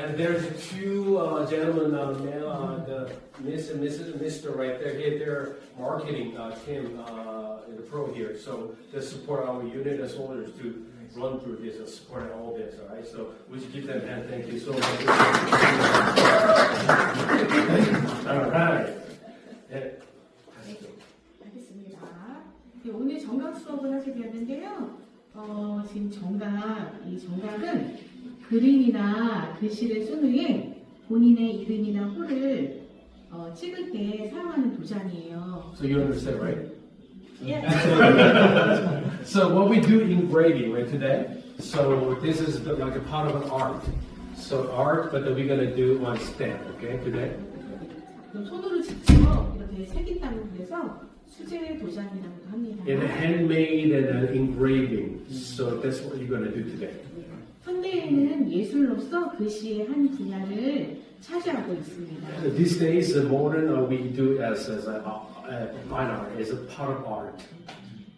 And there's two uh, gentlemen, uh, male, uh, the Miss and Mrs. Mr. right there. Here, they're marketing uh, Tim, uh, the pro here. So they support our unit as well as to run through this and support all this. All right. So we should give them a hand. Thank you so much. all right. 네. 알겠습니다. 네, 오늘 정각 수업을 하게 되었는데요. 어, 지금 정각, 이 정각은 그림이나 글씨를 쓴 후에 본인의 이름이나 호를 어, 찍을 때 사용하는 도장이에요. So you understand, right? 예. So what we do engraving right today. So this is the, like a part of an art. So art, but we're gonna do on stamp, okay, today. 손으로 직접 이렇게 새긴다고 그래서 수제 도장이라고도 합니다. And handmade and uh, engraving. So that's what you're gonna do today. 현대에는 예술로서 글씨의 한 분야를 차지하고 있습니다. These days, the modern uh, we do as as a, uh, fine art, as a part of art.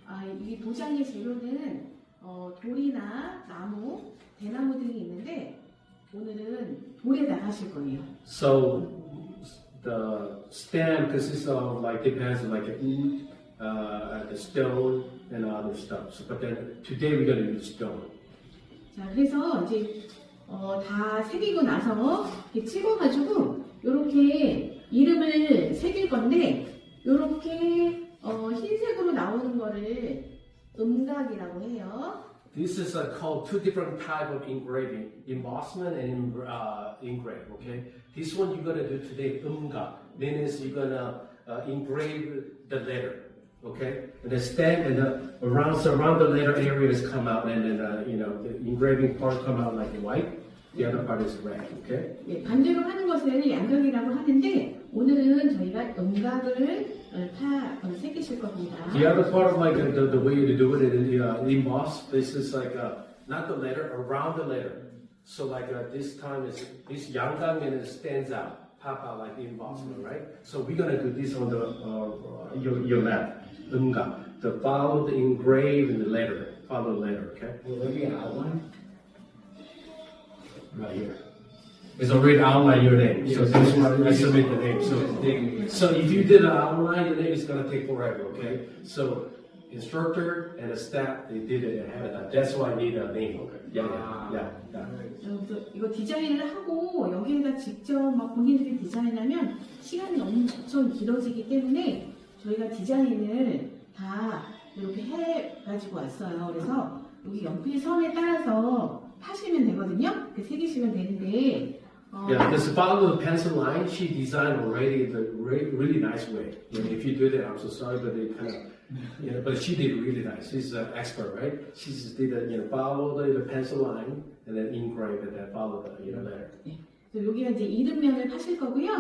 아, 이 도장의 재료는 어, 돌이나 나무, 대나무 등이 있는데 오늘은 돌에다 하실 거예요. So the stamp consists of like depends on like the wood, uh, the stone, and other stuff. So, but then today we're gonna use stone. 자, 그래서 이제 어, 다 새기고 나서 이렇게 찍어가지고 이렇게 이름을 새길 건데 이렇게 어, 흰색으로 나오는 거를 음각이라고 해요. This is uh, called two different type of engraving, embossment and uh, engrave. Okay, this one you're gonna do today, umga. Means you're gonna uh, engrave the letter. Okay, and the stamp and the around so around the letter areas come out, and then uh, you know the engraving part come out like white. The other part is red. Okay. 예, 반대로 하는 것을 양각이라고 하는데 오늘은 저희가 음각을 어, 다 어, 새기실 겁니다. The other part of like the, the, the way to do it is uh, emboss. This is like uh, not the letter, around the letter. So like uh, this time is this yangang and it stands out, pop out like the embossment, right? So we're gonna do this on the uh, your your left, umga. The follow the engrave in the letter, follow the letter, okay? Will there be an outline? Right here. It's already outline your name, so this is why I submit the name. So, so if you did an outline, your name is gonna take forever, okay? So instructor and the staff, they did it ahead of time. That's why I need a name. Yeah, yeah, yeah, yeah. 그래서 이거 디자인을 하고 여기에다 직접 막 본인들이 디자인하면 시간이 엄청 길어지기 때문에 저희가 디자인을 다 이렇게 해가지고 왔어요. 그래서 여기 연필 선에 따라서 파시면 되거든요. 그 새기시면 되는데 어, Yeah, just follow the pencil line. She designed already the re- really nice way. You know, if you did it, I'm so sorry, but it kind of, you know, but she did really nice. She's an expert, right? She just did the, you know, follow the, the pencil line and then engrave and then follow the, you know, letter. 그래서 여기가 이제 이름면을 파실 거고요.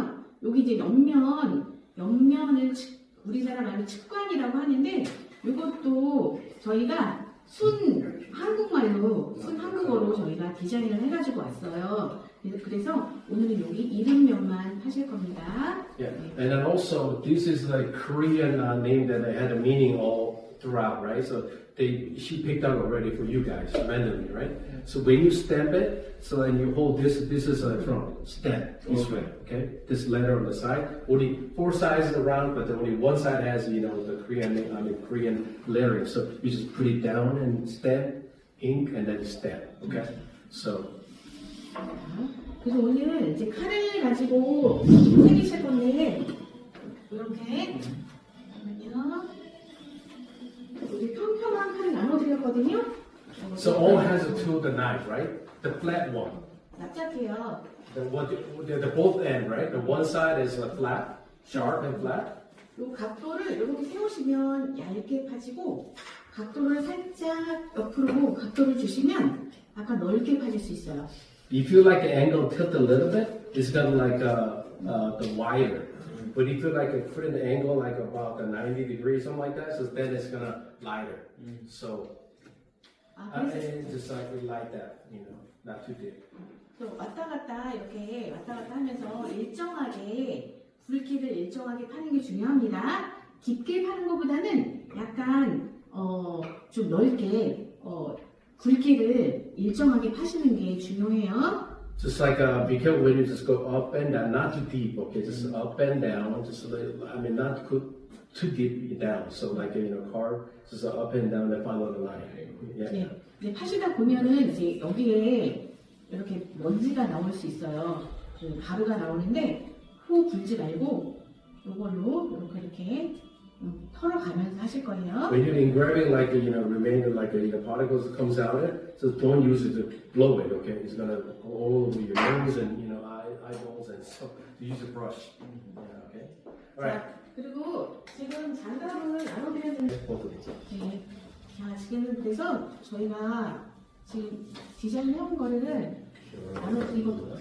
여기 이제 옆면, 옆면을 측- 우리나라 말로 측관이라고 하는데 이것도 저희가 순 한국말로 순 한국어로 저희가 디자인을 해가지고 왔어요. 그래서, 오늘은 여기 이름면만 하실 겁니다. Yeah, and then also this is like Korean uh, name that had a meaning all throughout, right? So they she picked out already for you guys randomly, right? So when you stamp it, so then you hold this. This is a from stamp this way, okay? This letter on the side. Only four sides around, but only one side has you know the Korean name, I mean Korean lettering. So you just put it down and stamp, ink, and then stamp, okay? So 그래서 오늘 이제 칼을 가지고 새기실 건데 이렇게 잠깐만요. 칼을 나눠드렸거든요. so all has a tool, the knife, right? The flat one. 납작해요. The what the, the both end, right? The one side is uh, flat, sharp and flat. 요 각도를 이렇게 세우시면 얇게 파지고 각도를 살짝 옆으로 각도를 주시면 아까 넓게 파질 수 있어요. If you like the angle tilt a little bit, it's gonna like uh, uh, the wider. But if you like uh, put in the angle like about the 90 degrees, something like that, so then it's gonna lighter. So 아, uh, 그래서 and just like we like that, you know, not too deep. 또 왔다 갔다 이렇게 왔다 갔다 하면서 일정하게 굵기를 일정하게 파는 게 중요합니다. 깊게 파는 것보다는 약간 어, 좀 넓게 어, 굵기를 일정하게 파시는 게 중요해요. Just like uh, be careful when you just go up and down, not too deep. Okay, just up and down. Just a little, I mean, not too, too deep down. So like you know, car just up and down and follow the line. Yeah. 네. 이제 파시다 보면은 이제 여기에 이렇게 먼지가 나올 수 있어요. 그 가루가 나오는데 후 불지 말고 이걸로 이렇게 이렇게 음, 털어가면서 하실 거예요. When you're engraving like you know remaining like you know particles comes out of it, so don't use it to blow it. Okay, it's gonna go all over your nose and you know eye eyeballs and so use a brush. Yeah, okay. All right. 자, 그리고 지금 장갑을 나눠드려야 되 는데 Both of these. 네. 자, 지금 그래서 저희가 지금 디자인 해온 거를 나눠드리고